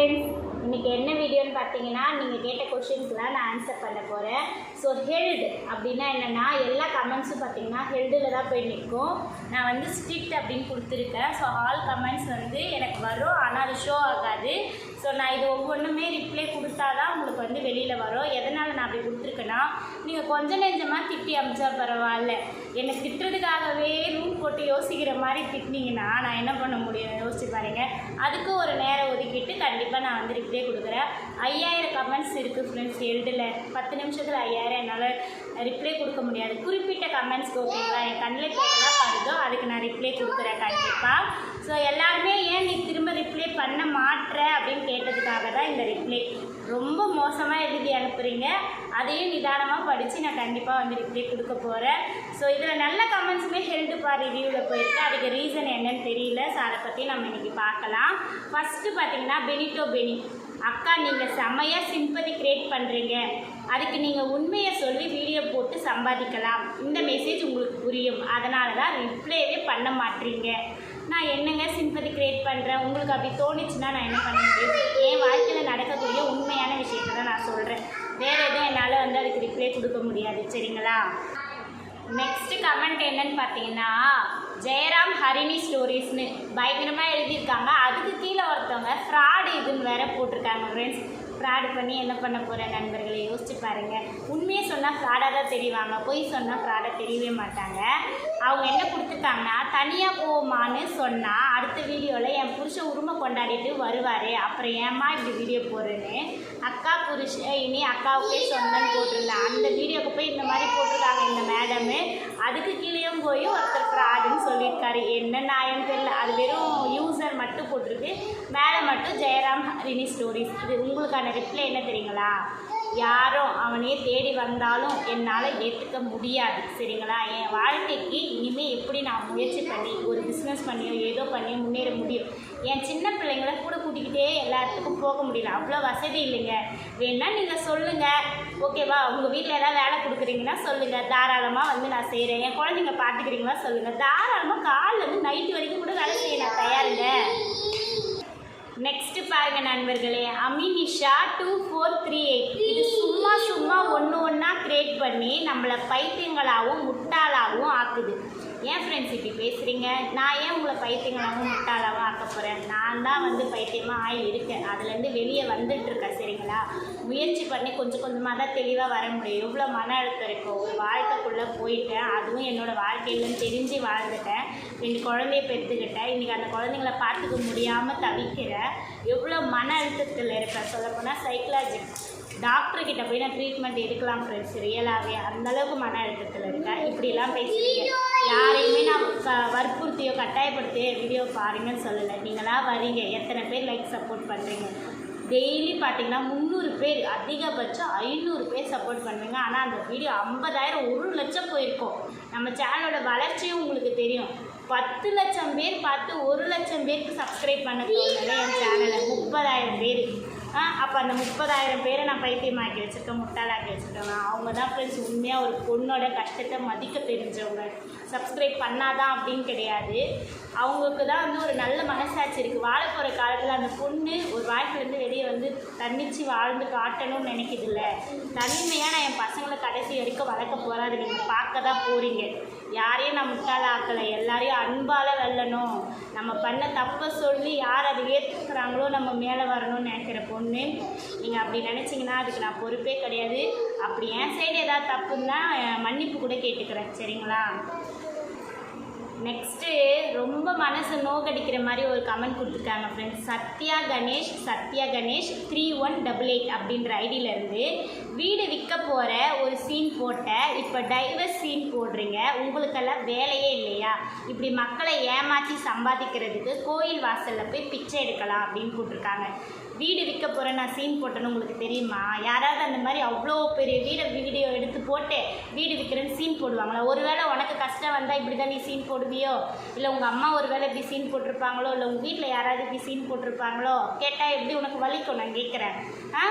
Friends இன்றைக்கி என்ன வீடியோன்னு பார்த்தீங்கன்னா நீங்கள் கேட்ட கொஷின்ஸ்லாம் நான் ஆன்சர் பண்ண போகிறேன் ஸோ ஹெல்டு அப்படின்னா என்னென்னா எல்லா கமெண்ட்ஸும் பார்த்தீங்கன்னா ஹெல்டில் தான் போய் நிற்கும். நான் வந்து ஸ்ட்ரிக்ட் அப்படின்னு கொடுத்துருக்கேன். ஸோ ஆல் கமெண்ட்ஸ் வந்து எனக்கு வரும் ஆனால் அது ஷோ ஆகாது. ஸோ நான் இது ஒவ்வொன்றுமே ரிப்ளை கொடுத்தா தான் உங்களுக்கு வந்து வெளியில் வரும். எதனால் நான் அப்படி கொடுத்துருக்கேன்னா நீங்கள் கொஞ்சம் நெஞ்சமாக திட்டி அமிச்சா பரவாயில்ல. என்னை திட்டுறதுக்காகவே ரூம் போட்டு யோசிக்கிற மாதிரி திட்டினீங்கன்னா நான் என்ன பண்ண முடியும்? யோசிச்சு பாருங்க. அதுக்கு ஒரு நேரம் ஒதுக்கிட்டு கண்டிப்பாக நான் வந்து ரிப்ளை கொடுக்குறேன். ஐயாயிரம் கமெண்ட்ஸ் இருக்குது ஃப்ரெண்ட்ஸ் எழுதல. பத்து நிமிஷத்தில் ஐயாயிரம் என்னால் ரிப்ளை கொடுக்க முடியாது. குறிப்பிட்ட கமெண்ட்ஸ்க்கு ஓகேங்களா என் கண்ணில் போகலாம் படுதோ அதுக்கு நான் ரிப்ளை கொடுக்குறேன் கண்டிப்பாக ஸோ எல்லாருமே ஏன் நீ திரும்ப ரிப்ளை பண்ண மாட்ற அப்படின்னு கேட்டதுக்காக தான் இந்த ரிப்ளை ரொம்ப மோசமாக எழுதி அனுப்புகிறீங்க அதையும் நிதானமாக படித்து நான் கண்டிப்பாக வந்து ரிப்ளை கொடுக்க போகிறேன் ஸோ இதில் நல்ல கமெண்ட்ஸுமே ஹெல்டு பார் ரிவ்யூவில் போயிருக்கு. அதுக்கு ரீசன் என்னன்னு தெரியல. ஸோ அதை பற்றி நம்ம இன்றைக்கி பார்க்கலாம். ஃபஸ்ட்டு பார்த்தீங்கன்னா பெனிட்டோ பெனி அக்கா நீங்கள் செமையாக சிம்பதி கிரியேட் பண்ணுறீங்க அதுக்கு நீங்கள் உண்மையை சொல்லி வீடியோ போட்டு சம்பாதிக்கலாம். இந்த மெசேஜ் உங்களுக்கு புரியும். அதனால தான் ரிப்ளேவே பண்ண மாட்டீங்க. நான் என்னங்க சிம்பதி கிரியேட் பண்ணுறேன் உங்களுக்கு அப்படி தோணுச்சுன்னா நான் என்ன பண்ண முடியும்? என் வாழ்க்கையில் நடக்கக்கூடிய உண்மையான விஷயத்தை தான் நான் சொல்கிறேன் வேறு எதுவும் என்னால் வந்து அதுக்கு ரிப்ளை கொடுக்க முடியாது. சரிங்களா? நெக்ஸ்ட்டு கமெண்ட் என்னன்னு பார்த்தீங்கன்னா ஜெயராம் ஹரிணி ஸ்டோரிஸ்னு பயங்கரமாக எழுதியிருக்காங்க. அதுக்கு கீழே ஒருத்தவங்க ஃப்ராடு இதுன்னு வேற போட்டிருக்காங்க ஃப்ரெண்ட்ஸ் ஃப்ராடு பண்ணி என்ன பண்ண போகிற நண்பர்களை? யோசிச்சு பாருங்கள் உண்மையை சொன்னால் ஃப்ராடாக தான் தெரிவாங்க. பொய் சொன்னால் ஃப்ராடாக தெரியவே மாட்டாங்க. அவங்க என்ன கொடுத்துட்டாங்கன்னா தனியாக போவோமான்னு சொன்னால் அடுத்த வீடியோவில் என் புருஷன் உரிமை கொண்டாடிட்டு வருவார். அப்புறம் ஏம்மா இப்படி வீடியோ போடுறேன்னு? அக்கா புருஷ இனி அக்காவுக்கே சொன்னேன்னு போட்டிருந்தேன் அந்த வீடியோக்கு போய் இந்த மாதிரி போட்டிருக்காங்க இந்த மேடமு அதுக்கு கீழேயும் போய் ஒருத்தர் ஃப்ராடுன்னு சொல்லியிருக்காரு. என்ன நியாயம் தெரியல. அது வெறும் போட்டிருக்கு மேலே மட்டும் ஜெயராம் ஹரிணி ஸ்டோரிஸ் இது உங்களுக்கான ரிப்ளை என்ன தெரியுங்களா? யாரும் அவனே தேடி வந்தாலும் என்னால் ஏற்றுக்க முடியாது. சரிங்களா? என் வாழ்க்கைக்கு இனிமேல் எப்படி நான் முயற்சி பண்ணி ஒரு பிஸ்னஸ் பண்ணியோ ஏதோ பண்ணியோ முன்னேற முடியும். என் சின்ன பிள்ளைங்கள கூட கூட்டிக்கிட்டே எல்லா இடத்துக்கும் போக முடியல. அவ்வளோ வசதி இல்லைங்க. வேணால் நீங்கள் சொல்லுங்கள் ஓகேவா உங்கள் வீட்டில் ஏதாவது வேலை கொடுக்குறீங்கன்னா சொல்லுங்கள் தாராளமாக வந்து நான் செய்கிறேன் என் குழந்தைங்க பார்த்துக்கிறீங்களா சொல்லுங்கள் தாராளமாக காலில் வந்து நைட்டு வரைக்கும் கூட வேலை செய்ய நான் தயாருங்க. நெக்ஸ்ட் பாருங்க நண்பர்களே அமினிஷா டூ ஃபோர் த்ரீ எயிட் இது சும்மா சும்மா ஒன்று ஒன்றா கிரியேட் பண்ணி நம்மளை பைத்தியங்களாகவும் முட்டாளாகவும் ஆக்குது. ஏன் ஃப்ரெண்ட்ஸ் இப்படி பேசுகிறீங்க நான் ஏன் உங்களை பைத்தியங்களாகவும் முட்டாளாகவும் ஆக்க போகிறேன் நான் தான் வந்து பைத்தியமாக ஆகி இருக்கேன் அதுலேருந்து வெளியே வந்துட்டுருக்கேன் சரிங்களா? முயற்சி பண்ணி கொஞ்சம் கொஞ்சமாக தான் தெளிவாக வர முடியும். எவ்வளோ மன அழுத்தம் இருக்கும் ஒரு வாழ்க்கைக்குள்ளே போயிட்டேன். அதுவும் என்னோடய வாழ்க்கையிலன்னு தெரிஞ்சு வாழ்ந்துட்டேன். ரெண்டு குழந்தைய பெற்றுக்கிட்டேன். இன்றைக்கி அந்த குழந்தைங்கள பார்த்துக்க முடியாமல் தவிக்கிறேன் எவ்வளோ மன அழுத்தத்தில் இருப்பேன். சொல்லப்போனால் சைக்கலாஜி டாக்டர்கிட்ட போய் நான் ட்ரீட்மெண்ட் எடுக்கலாம் ஃப்ரெண்ட்ஸ் ரியலாகவே அந்தளவுக்கு மன அழுத்தத்தில் இருக்கேன் இப்படிலாம் பேசுகிறீங்க க வற்புறுத்தியோ கட்டாயப்படுத்தியோ வீடியோ பாருங்கன்னு சொல்லலை. நீங்களாக வரீங்க. எத்தனை பேர் லைக் சப்போர்ட் பண்ணுறீங்க டெய்லி பார்த்தீங்கன்னா முந்நூறு பேர் அதிகபட்சம் ஐநூறு பேர் சப்போர்ட் பண்ணுவீங்க. ஆனால் அந்த வீடியோ ஐம்பதாயிரம் ஒரு லட்சம் போயிருக்கோம். நம்ம சேனலோட வளர்ச்சியும் உங்களுக்கு தெரியும். பத்து லட்சம் பேர் பார்த்து ஒரு லட்சம் பேருக்கு சப்ஸ்கிரைப் பண்ண போகிறேன் என் சேனலை முப்பதாயிரம் பேர் அப்போ அந்த முப்பதாயிரம் பேரை நான் பைத்தியமாக்கி வச்சுருக்கேன் முட்டாளாக்கி வச்சுருக்கேன். அவங்க தான் ஃப்ரெண்ட்ஸ் உண்மையாக ஒரு பொண்ணோட கஷ்டத்தை மதிக்க தெரிஞ்சவங்க. சப்ஸ்கிரைப் பண்ணாதான் அப்படின்னு கிடையாது. அவங்களுக்கு தான் வந்து ஒரு நல்ல மனசாட்சி இருக்குது வாழ போகிற காலத்தில் அந்த பொண்ணு ஒரு வாழ்க்கையிலேருந்து வெளியே வந்து தன்னிச்சு வாழ்ந்து காட்டணும்னு நினைக்கிதில்ல. தனிமையாக நான் என் பசங்களை கடைசி வரைக்கும் வளர்க்க போகிறேன் நீங்கள் பார்க்க தான் போகிறீங்க யாரையும் நான் முட்டாளாக்கலை. எல்லாரையும் அன்பால் சொல்லணும். நம்ம பண்ண தப்பை சொல்லி யார் அதை ஏற்றுக்கிறாங்களோ நம்ம மேலே வரணும்னு நினைக்கிற பொண்ணு. நீங்கள் அப்படி நினச்சிங்கன்னா அதுக்கு நான் பொறுப்பே கிடையாது. அப்படி என் சைடு ஏதாவது தப்புன்னா மன்னிப்பு கூட கேட்டுக்கிறேன். சரிங்களா? நெக்ஸ்ட்டு ரொம்ப மனசு நோக்கடிக்கிற மாதிரி ஒரு கமெண்ட் கொடுத்துருக்காங்க friends Sathya Ganesh Sathya Ganesh three one double eight அப்படின்ற ஐடியிலேருந்து வீடு விற்க போகிற ஒரு சீன் போட்ட இப்போ டைவர்ஸ் சீன் போடுறீங்க. உங்களுக்கெல்லாம் வேலையே இல்லையா? இப்படி மக்களை ஏமாற்றி சம்பாதிக்கிறதுக்கு கோயில் வாசலில் போய் பிச்சை எடுக்கலாம் அப்படின்னு போட்டிருக்காங்க. வீடு விற்க போகிறேன் நான் சீன் போட்டேன்னு உங்களுக்கு தெரியுமா? யாராவது அந்த மாதிரி அவ்வளோ பெரிய வீடை வீடியோ எடுத்து போட்டு வீடு விற்கிறேன்னு சீன் போடுவாங்களா? ஒருவேளை உனக்கு கஷ்டம் வந்தால் இப்படி தான் நீ சீன் போடுவியோ? இல்லை உங்கள் அம்மா ஒரு வேளை இப்படி சீன் போட்டிருப்பாங்களோ? இல்லை உங்கள் வீட்டில் யாராவது இப்படி சீன் போட்டிருப்பாங்களோ? கேட்டால் எப்படி உனக்கு வலிக்கும் நான் கேட்குறேன். ஆ?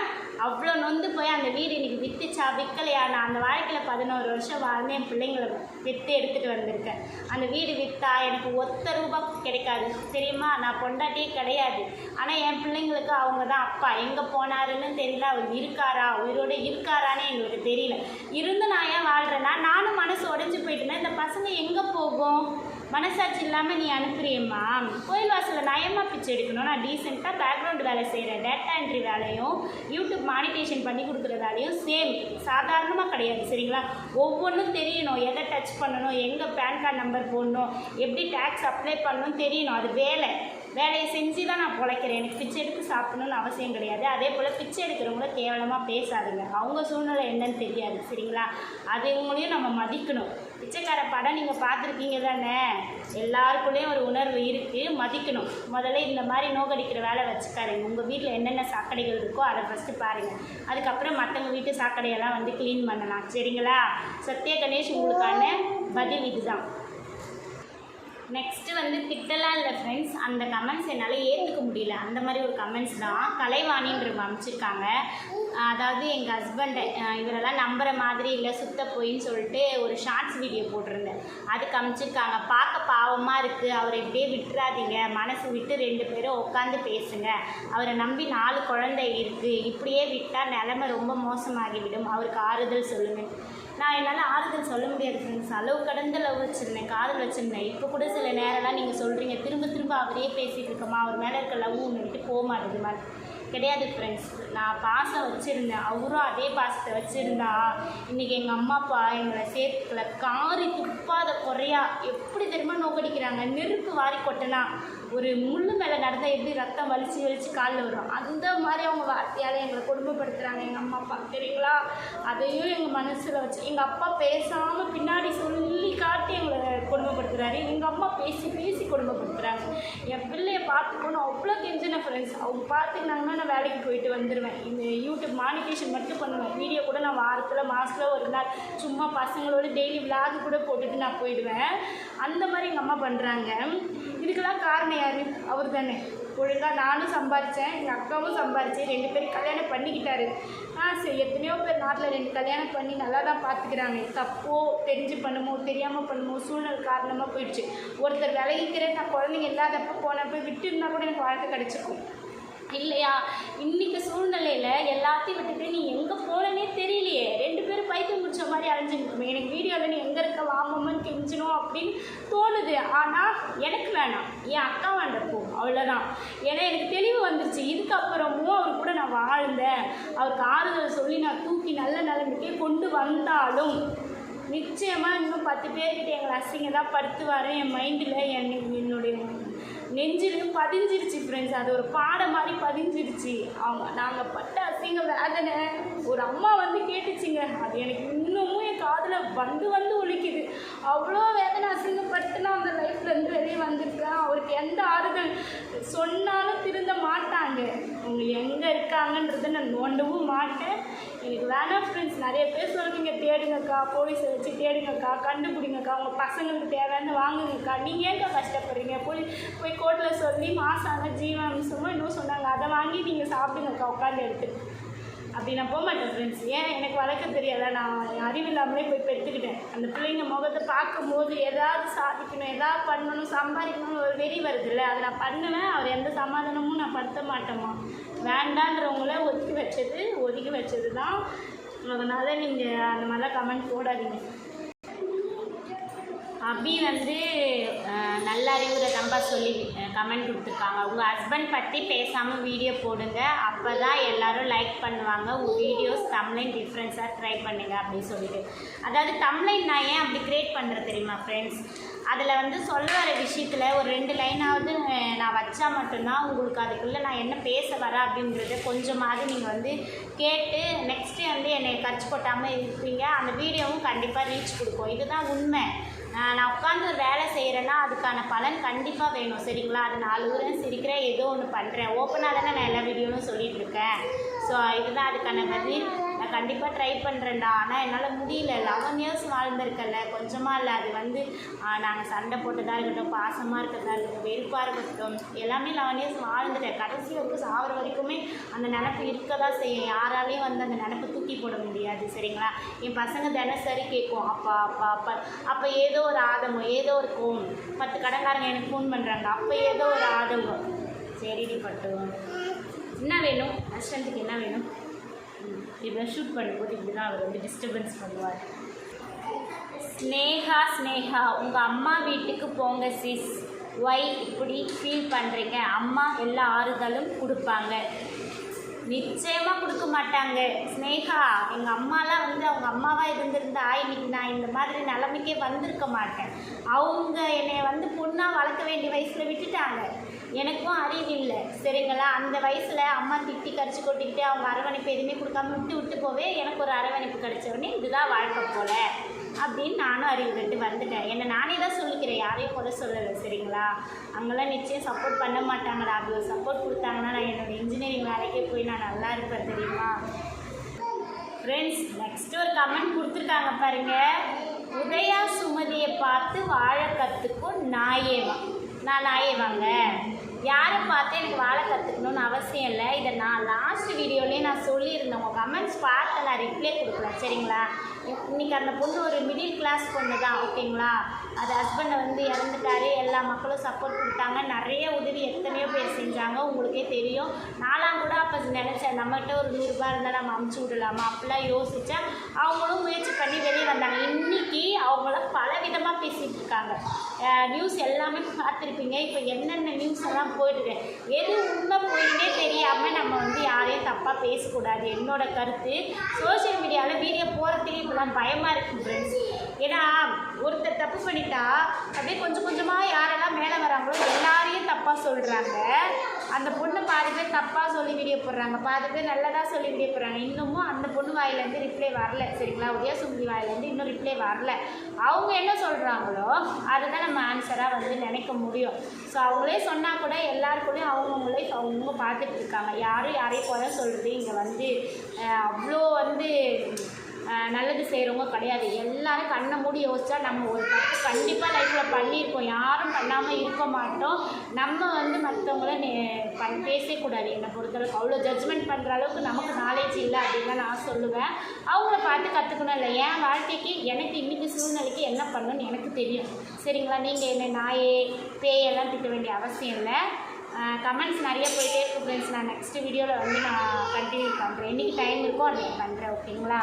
அவ்வளோ நொந்து போய் அந்த வீடு இன்றைக்கி விற்றுச்சா விற்கலையா நான் அந்த வாழ்க்கையில் பதினோரு வருஷம் வாழ்ந்து என் பிள்ளைங்களை விற்று எடுத்துகிட்டு வந்திருக்கேன். அந்த வீடு விற்றா எனக்கு ஒத்த ரூபா கிடைக்காது. தெரியுமா? நான் பொண்டாட்டியே கிடையாது. ஆனால் என் பிள்ளைங்களுக்கு அவங்க தான் அப்பா. எங்கே போனாருன்னு தெரியல. அவர் இருக்காரா? உயிரோடு இருக்காரான்னு எங்களுக்கு தெரியல. இருந்து நான் ஏன் வாழ்கிறேன்னா நானும் மனசு உடஞ்சி போயிட்டேன்னா இந்த பசங்க எங்கே போகும்? மனசாட்சி இல்லாமல் நீ அனுப்புறியம்மா. கோயில் வாசலில் நயமாக பிச்சை எடுக்கணும்? நான் டீசெண்டாக பேக்ரவுண்ட் வேலை செய்கிறேன் டேட்டா என்ட்ரி வேலையும் யூடியூப் மானிட்டேஷன் பண்ணி கொடுக்குற வேலையும் சேம் சாதாரணமாக கிடையாது சரிங்களா? ஒவ்வொன்றும் தெரியணும். எதை டச் பண்ணணும்? எங்கே பேன் கார்டு நம்பர் போடணும்? எப்படி டேக்ஸ் அப்ளை பண்ணணும் தெரியணும். அது வேலை. வேலையை செஞ்சு தான் நான் பிழைக்கிறேன். எனக்கு பிச்சை எடுத்து சாப்பிடணும்னு அவசியம் கிடையாது. அதே போல் பிச்சை எடுக்கிறவங்கள கேவலமாக பேசாதுங்க. அவங்க சூழ்நிலை என்னன்னு தெரியாது சரிங்களா? அதுங்களையும் நம்ம மதிக்கணும். பிச்சைக்கார படம் நீங்கள் பார்த்துருக்கீங்க தானே? எல்லாருக்குள்ளேயும் ஒரு உணர்வு இருக்குது மதிக்கணும். முதல்ல இந்த மாதிரி நோக்கடிக்கிற வேலை வச்சுக்காருங்க உங்கள் வீட்டில் என்னென்ன சாக்கடைகள் இருக்கோ அதை ஃபஸ்ட்டு பாருங்கள் அதுக்கப்புறம் மற்றவங்க வீட்டு சாக்கடையெல்லாம் வந்து க்ளீன் பண்ணலாம் சரிங்களா? சத்ய கணேஷ் உங்களுக்கான பதில் இதுதான். நெக்ஸ்ட்டு வந்து திட்டலாம் இல்லை ஃப்ரெண்ட்ஸ் அந்த கமெண்ட்ஸ் என்னால் ஏற்றுக்க முடியல. அந்த மாதிரி ஒரு கமெண்ட்ஸ் தான் கலைவாணின்றவங்க அமைச்சிருக்காங்க அதாவது எங்கள் ஹஸ்பண்டை இவரெல்லாம் நம்புகிற மாதிரி இல்லை சுத்த போயின்னு சொல்லிட்டு ஒரு ஷார்ட்ஸ் வீடியோ போட்டிருந்தேன். அதுக்கு அமைச்சிருக்காங்க பார்க்க பாவமாக இருக்குது அவரை இப்படியே விட்டுறாதீங்க. மனசு விட்டு ரெண்டு பேரும் உட்காந்து பேசுங்க. அவரை நம்பி நாலு குழந்தை இருக்குது இப்படியே விட்டால் நிலமை ரொம்ப மோசமாகிவிடும் அவருக்கு ஆறுதல் சொல்லுங்கள் நான் என்னால் ஆறுதல் சொல்ல முடியாது ஃப்ரெண்ட்ஸ் அளவு கடந்த லவ் வச்சுருந்தேன் காதல் வச்சுருந்தேன். இப்போ கூட சில நேரம்லாம் நீங்கள் சொல்கிறீங்க திரும்ப திரும்ப அவரே பேசிகிட்டு இருக்கோமா அவர் மேலே இருக்க லவ் ஒன்று விட்டு போக மாட்டேது மாதிரி கிடையாது ஃப்ரெண்ட்ஸ் நான் பாசம் வச்சுருந்தேன். அவரும் அதே பாசத்தை வச்சுருந்தா இன்றைக்கி எங்கள் அம்மா அப்பா எங்களை சேர்த்துக்கல காரி துப்பாத குறையா எப்படி தெரியுமா நோக்கடிக்கிறாங்க? நெருப்பு வாரி கொட்டினா ஒரு முள்ளு மேலே நடந்தால் எப்படி ரத்தம் வலிச்சு வலிச்சு காலில் வரும்? அந்த மாதிரி அவங்க வார்த்தையால் எங்களை கொடுமைப்படுத்துகிறாங்க எங்கள் அம்மா அப்பா. தெரியுங்களா? அதையும் எங்கள் மனசில் வச்சு எங்கள் அப்பா பேசாமல் பின்னாடி சொல்லி காட்டி எங்களை கொடுமைப்படுத்துகிறாரு எங்கள் அம்மா பேசி பேசி கொடுமைப்படுத்துகிறாங்க என் பிள்ளையை பார்த்துக்கணும் அவ்வளோ கெஞ்சின ஃப்ரெண்ட்ஸ் அவங்க பார்த்துக்கினாங்கன்னா நான் வேலைக்கு போயிட்டு வந்துடுவேன் இந்த யூடியூப் மானிட்டேஷன் மட்டும் பண்ணுவேன். வீடியோ கூட நான் வாரத்தில் மாதத்தில் ஒரு நாள் சும்மா பசங்களோட டெய்லி விளாக் கூட போட்டுட்டு நான் போயிடுவேன். அந்த மாதிரி எங்கள் அம்மா பண்ணுறாங்க இதுக்கெல்லாம் காரணம் யார்? அவர் தானே ஒழுங்காக நானும் சம்பாரித்தேன் எங்கள் அக்காவும் சம்பாரித்தேன் ரெண்டு பேரும் கல்யாணம் பண்ணிக்கிட்டாரு. ஆ சரி எத்தனையோ பேர் நாட்டில் ரெண்டு கல்யாணம் பண்ணி நல்லா தான் பார்த்துக்கிறாங்க தப்போ தெரிஞ்சு பண்ணுமோ தெரியாமல் பண்ணுமோ சூழ்நிலை காரணமாக போயிடுச்சு. ஒருத்தர் விலகிக்கிறேன் நான் குழந்தைங்க இல்லாதப்போ போனப்போ விட்டு இருந்தால் கூட எனக்கு வாழ்க்கை கிடச்சிருக்கும். இல்லையா? இன்னைக்கு சூழ்நிலையில் எல்லாத்தையும் விட்டுட்டு நீ எங்கே போனனே தெரியலையே. ரெண்டு பேரும் பைத்தியம் முடிச்ச மாதிரி அலைஞ்சுருக்குமே எனக்கு வீடியோவில் நீ எங்கே இருக்க வாமம்மன் கெஞ்சினோம் அப்படின்னு தோணுது. ஆனால் எனக்கு வேணாம். என் அக்கா வேண்டப்போ அவ்வளோதான் ஏன்னா எனக்கு தெளிவு வந்துருச்சு. இதுக்கப்புறமும் அவர் கூட நான் வாழ்ந்தேன். அவருக்கு ஆறுதல் சொல்லி நான் தூக்கி நல்ல நிலைமைக்கே கொண்டு வந்தாலும் நிச்சயமாக இன்னும் பத்து பேர்கிட்ட எங்களை அசிங்க தான் படுத்துவார். என் மைண்டில் என் என்னுடைய நெஞ்சிலும் பதிஞ்சிருச்சு ஃப்ரெண்ட்ஸ் அது ஒரு பாடம் மாதிரி பதிஞ்சிருச்சு. அவங்க நாங்கள் பட்ட அசிங்க வேதனை ஒரு அம்மா வந்து கேட்டுச்சுங்க. அது எனக்கு இன்னமும் காதில் வந்து வந்து ஒழிக்குது அவ்வளோ வேதனை அசிங்கப்பட்டு நான் அந்த லைஃப்லேருந்து வெளியே வந்துருக்கேன் அவருக்கு எந்த ஆறுதல் சொன்னாலும் திருந்த மாட்டாங்க. அவங்க எங்கே இருக்காங்கன்றதை நான் நோண்டவும் மாட்டேன். எனக்கு வேணாம் ஃப்ரெண்ட்ஸ் நிறைய பேர் சொல்லுவீங்க தேடுங்கக்கா போலீஸை வச்சு தேடுங்கக்கா கண்டுபிடிங்கக்கா உங்கள் பசங்களுக்கு தேவையான வாங்குங்கக்கா. நீங்கள் ஏங்க கஷ்டப்படுறீங்க? போய் போய் கோர்ட்டில் சொல்லி மாதம் ஜீவன் ஜீவாம்சமோ இன்னும் சொன்னாங்க. அதை வாங்கி நீங்கள் சாப்பிடுங்கக்கா உட்காந்து எடுத்துட்டு. அப்படி நான் போக மாட்டேன் ஃப்ரெண்ட்ஸ் ஏன்? எனக்கு வளர்க்க தெரியாதா? நான் அறிவில்லாமலே போய் பெற்றுக்கிட்டேன் அந்த பிள்ளைங்க முகத்தை பார்க்கும்போது ஏதாவது சாதிக்கணும் ஏதாவது பண்ணணும் சம்பாதிக்கணும்னு ஒரு வெறி வருதுல்ல? அதை நான் பண்ணுவேன். அவர் எந்த சமாதானமும் நான் படுத்த மாட்டோமா வேண்டான்றவங்கள ஒதுக்கி வச்சது ஒதுக்கி வச்சது தான் அதனால் நீங்கள் அந்த மாதிரிலாம் கமெண்ட் போடாதீங்க. அபி வந்து நல்ல அறிவுரை தம்பா சொல்லி கமெண்ட் கொடுத்துருக்காங்க. உங்கள் ஹஸ்பண்ட் பற்றி பேசாமல் வீடியோ போடுங்க. அப்போ தான் எல்லோரும் லைக் பண்ணுவாங்க. உங்கள் வீடியோஸ் தமிழைன் டிஃப்ரென்ஸாக ட்ரை பண்ணுங்க அப்படின்னு சொல்லிட்டு. அதாவது தமிழைன் நான் ஏன் அப்படி க்ரியேட் பண்ணுறது தெரியுமா ஃப்ரெண்ட்ஸ் அதில் வந்து சொல்ல வர விஷயத்தில் ஒரு ரெண்டு லைனாவது நான் வச்சா மட்டும்தான் உங்களுக்கு அதுக்குள்ளே நான் என்ன பேச வரேன் அப்படின்றத கொஞ்சமாவது நீங்கள் வந்து கேட்டு நெக்ஸ்ட்டு வந்து என்னை கட்சி கொட்டாமல் இருப்பீங்க. அந்த வீடியோவும் கண்டிப்பாக ரீச் கொடுக்கும். இதுதான் உண்மை. நான் உட்காந்து வேலை செய்கிறேன்னா அதுக்கான பலன் கண்டிப்பாக வேணும் சரிங்களா? அது நாலு அழுகுறேன் சிரிக்கிறேன் ஏதோ ஒன்று பண்ணுறேன் ஓப்பனாக தானே நான் எல்லா வீடியோவும் சொல்லிகிட்ருக்கேன் ஸோ இதுதான் அதுக்கான பதில். நான் கண்டிப்பாக ட்ரை பண்ணுறேன்டா ஆனால் என்னால் முடியல. லெவன் இயர்ஸ் வாழ்ந்திருக்கல கொஞ்சமாக இல்லை. அது வந்து நாங்கள் சண்டை போட்டதாக இருக்கட்டும் பாசமாக இருக்கிறதா இருக்கட்டும் வெறுப்பாக இருக்கட்டும் எல்லாமே லெவன் இயர்ஸ் வாழ்ந்துட்டேன். கடைசி வரைக்கும் சாகிற வரைக்குமே அந்த நினப்பு இருக்க தான் செய்யும். யாராலையும் வந்து அந்த நினப்பை தூக்கி போட முடியாது. சரிங்களா? என் பசங்க தினசரி கேட்கும் அப்பா அப்பா அப்பா. அப்போ ஏதோ ஒரு ஆதங்கம் ஏதோ ஒரு கோம் பத்து கடைக்காரங்க எனக்கு ஃபோன் பண்ணுறாங்க அப்போ ஏதோ ஒரு ஆதங்கம். சரிடி பட்டு. என்ன வேணும்? அஸ்டண்ட்டுக்கு என்ன வேணும்? இப்படி ஷூட் பண்ணும்போது இப்படி தான் அவர் வந்து டிஸ்டர்பன்ஸ் பண்ணுவார். ஸ்னேகா ஸ்னேகா உங்கள் அம்மா வீட்டுக்கு போங்க சிஸ் ஒய் இப்படி ஃபீல் பண்ணுறீங்க அம்மா எல்லா ஆறுதலும் கொடுப்பாங்க. நிச்சயமாக கொடுக்க மாட்டாங்க. ஸ்னேகா எங்கள் அம்மாலாம் வந்து அவங்க அம்மாவாக இருந்திருந்தா இன்னைக்கு நான் இந்த மாதிரி நிலைமைக்கே வந்திருக்க மாட்டேன். அவங்க என்னை வந்து பொண்ணாக வளர்க்க வேண்டிய வயசில் விட்டுட்டாங்க. எனக்கும் அறிவு இல்லை. சரிங்களா? அந்த வயசில் அம்மா திட்டி கரிச்சு கொட்டிக்கிட்டு அவங்க அரவணைப்பு எதுவுமே கொடுக்காம விட்டு விட்டு போவே எனக்கு ஒரு அரவணைப்பு கிடைச்ச இதுதான் வாழ்க்கை போல அப்படின்னு நானும் அறிவு கட்டு வந்துட்டேன். என்னை நானே தான் சொல்லிக்கிறேன். யாரையும் குறை சொல்லலை. சரிங்களா? அவங்களாம் நிச்சயம் சப்போர்ட் பண்ண மாட்டாங்கடா. அவ்வளோ சப்போர்ட் கொடுத்தாங்கன்னா நான் என்னோடய இன்ஜினியரிங் வேலைக்கே போய் நான் நல்லா இருப்பேன் தெரியுமா? ஃப்ரெண்ட்ஸ் நெக்ஸ்ட் ஒரு கமெண்ட் கொடுத்துருக்காங்க பாருங்கள் உதயா சுமதியை பார்த்து வாழ கற்றுக்கும் நாயேவா. நான் நாயேவாங்க. யாரை பார்த்து எனக்கு வாழ கற்றுக்கணும்னு அவசியம் இல்லை. இதை நான் லாஸ்ட் வீடியோலேயே நான் சொல்லியிருந்தேன். உங்கள் கமெண்ட்ஸ் பார்த்து நான் ரிப்ளை கொடுக்கல சரிங்களா? இன்றைக்கி அந்த பொண்ணு ஒரு மிடில் கிளாஸ் பொண்ணு தான் ஓகேங்களா அது ஹஸ்பண்டை வந்து இறந்துட்டாரு. எல்லா மக்களும் சப்போர்ட் கொடுத்தாங்க. நிறைய உதவி எத்தனையோ பேர் செஞ்சாங்க. உங்களுக்கே தெரியும். நான்லாம் கூட அப்போ நினச்சேன் நம்மகிட்ட ஒரு நூறுரூபா இருந்தால் நம்ம அமுச்சு விடலாமா? அப்படிலாம் யோசித்தேன் அவங்களும் முயற்சி பண்ணி வெளியே வந்தாங்க. இன்னைக்கு அவங்கள பல விதமாக பேசிகிட்டு இருக்காங்க. நியூஸ் எல்லாமே பார்த்துருப்பீங்க. இப்போ என்னென்ன நியூஸ் எல்லாம் போயிட்டு எது உண்மை போயின்னே தெரியாமல் நம்ம வந்து யாரையும் தப்பாக பேசக்கூடாது. என்னோட கருத்து சோஷியல் மீடியாவில் வீடியோ போகிறதுக்கு இப்போலாம் பயமாக இருக்குது ஃப்ரெண்ட்ஸ் ஏன்னா ஒருத்தர் தப்பு பண்ணிட்டா அப்படியே கொஞ்சம் கொஞ்சமாக யாரெல்லாம் மேலே வராங்களோ எல்லாரையும் தப்பாக சொல்கிறாங்க அந்த பொண்ணு பாதி பேர் தப்பாக சொல்லி வீடியோ போடுறாங்க. பாதி பேர் நல்லதாக சொல்லி வீடியோ போடுறாங்க. இன்னமும் அந்த பொண்ணு வாயிலேருந்து ரிப்ளை வரல. சரிங்களா? உதய சுமதி வாயிலேருந்து இன்னும் ரிப்ளை வரல. அவங்க என்ன சொல்கிறாங்களோ அதுதான் நம்ம ஆன்சராக வந்து நினைக்க முடியும். ஸோ அவங்களே சொன்னால் கூட எல்லாருக்குள்ளேயும் அவங்கவுங்களே அவங்கவுங்க பார்த்துட்டு இருக்காங்க. யாரும் யாரையும் குறை சொல்கிறது இங்கே வந்து அவ்வளோ வந்து நல்லது செய்கிறவங்க கிடையாது. எல்லாரும் கண்ணை மூடி யோசிச்சா நம்ம ஒரு தப்பு கண்டிப்பாக லைஃப்பில் பண்ணியிருக்கோம். யாரும் பண்ணாமல் இருக்க மாட்டோம். நம்ம வந்து மற்றவங்கள பண் பேசக்கூடாது. என்னை பொறுத்தளவுக்கு அவ்வளோ ஜட்ஜ்மெண்ட் பண்ணுற அளவுக்கு நமக்கு நாலேஜ் இல்லை அப்படின்னு நான் சொல்லுவேன். அவங்கள பார்த்து கற்றுக்கணும் இல்லை. என் வாழ்க்கைக்கு எனக்கு இன்றைக்கி சூழ்நிலைக்கு என்ன பண்ணணும்னு எனக்கு தெரியும். சரிங்களா? நீங்கள் என்ன நாயே பேயெல்லாம் திட்ட வேண்டிய அவசியம் இல்லை. கமெண்ட்ஸ் நிறைய போயிட்டே இருக்கும் ஃப்ரெண்ட்ஸ் நான் நெக்ஸ்ட் வீடியோவில் வந்து நான் கண்டினியூ பண்ணுறேன் என்றைக்கு டைம் இருக்கோ அன்றைக்கி பண்ணுறேன் ஓகேங்களா